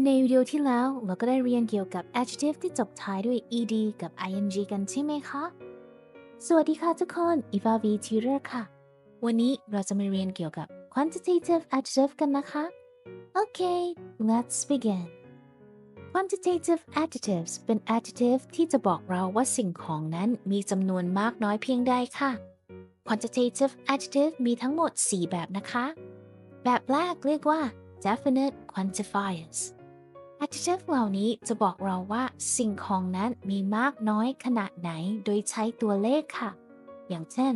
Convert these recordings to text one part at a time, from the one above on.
ในวิดีโอที่แล้วเราก็ได้เรียนเกี่ยวกับ adjective ที่จบท้ายด้วย ed กับ ing กันใช่ไหมคะ สวัสดีค่ะทุกคน Eva V Tutor ค่ะ วันนี้เราจะมาเรียนเกี่ยวกับ quantitative adjective กันนะคะ โอเค let's begin quantitative adjectives เป็น adjective ที่จะบอกเราว่าสิ่งของนั้นมีจำนวนมากน้อยเพียงใดค่ะ quantitative adjective มีทั้งหมด 4 แบบนะคะ แบบแรกเรียกว่า definite quantifiers adjective เหล่านี้จะบอกเราว่าสิ่งของนั้นมีมากน้อยขนาดไหนโดยใช้ตัวเลขค่ะ อย่างเช่น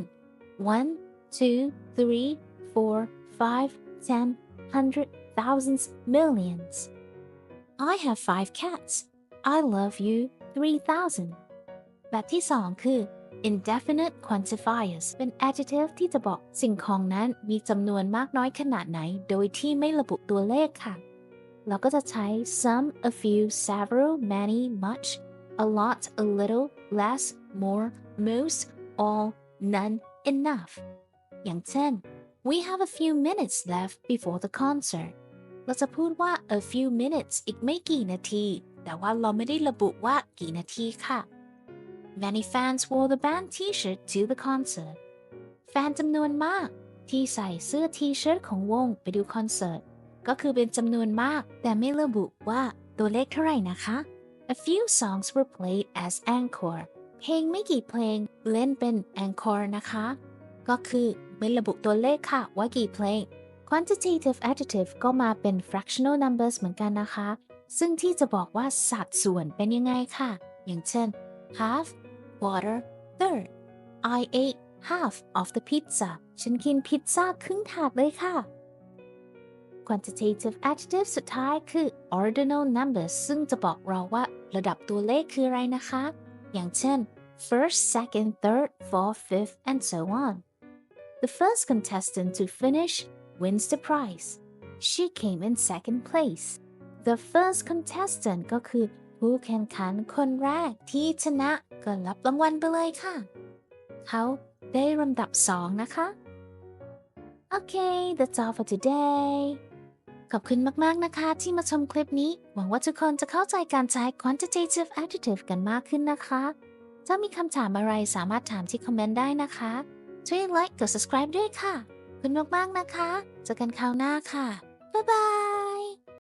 one two three four five ten hundred thousands millions I have five cats I love you three thousand แบบที่สองคือ indefinite quantifiers เป็น adjective ที่จะบอกสิ่งของนั้นมีจำนวนมากน้อยขนาดไหน โดยที่ไม่ระบุตัวเลขค่ะ เราก็จะใช้ some a few several many much a lot a little less more most all none enough อย่างเช่น we have a few minutes left before the concert เราจะพูดว่า a few minutes อีกไม่กี่นาที แต่ว่าเราไม่ได้ระบุว่ากี่นาทีค่ะ Many fans wore the band t-shirt to the concert แฟนจำนวนมากที่ใส่เสื้อทีเชิ้ตของวงไปดูคอนเสิร์ต ก็คือเป็นจำนวนมาก แต่ไม่ระบุว่าตัวเลขเท่าไหร่นะคะ A few songs were played as encore เพลงไม่กี่เพลงเล่นเป็น encore นะคะ ก็คือไม่ระบุตัวเลขค่ะว่ากี่เพลง quantitative adjective ก็มาเป็น fractional numbers เหมือนกันนะคะ ซึ่งที่จะบอกว่าสัดส่วนเป็นยังไงค่ะ อย่างเช่น half quarter third I ate half of the pizza ฉันกินพิซซ่าครึ่งถาดเลยค่ะ quantitative adjective สุดท้ายคือ ordinal numbers ซึ่งจะบอกเราว่าระดับตัวเลขคืออะไรนะคะ อย่างเช่น first second third fourth fifth and so on the first contestant to finish wins the prize she came in second place the first contestant ก็คือผู้แข่งขันคนแรกที่ชนะก็รับรางวัลไปเลยค่ะ เขาได้ลำดับสองนะคะโอเค that's all for today ขอบคุณมาก ๆ นะคะ ที่มาชมคลิปนี้ หวังว่าทุกคนจะเข้าใจการใช้ quantitative adjective กันมากขึ้นนะคะ ถ้ามีคำถามอะไรสามารถถามที่คอมเมนต์ได้นะคะ ช่วย like กด subscribe ด้วยค่ะ ขอบคุณมาก ๆ นะคะ เจอกันคราวหน้าค่ะ บ๊ายบาย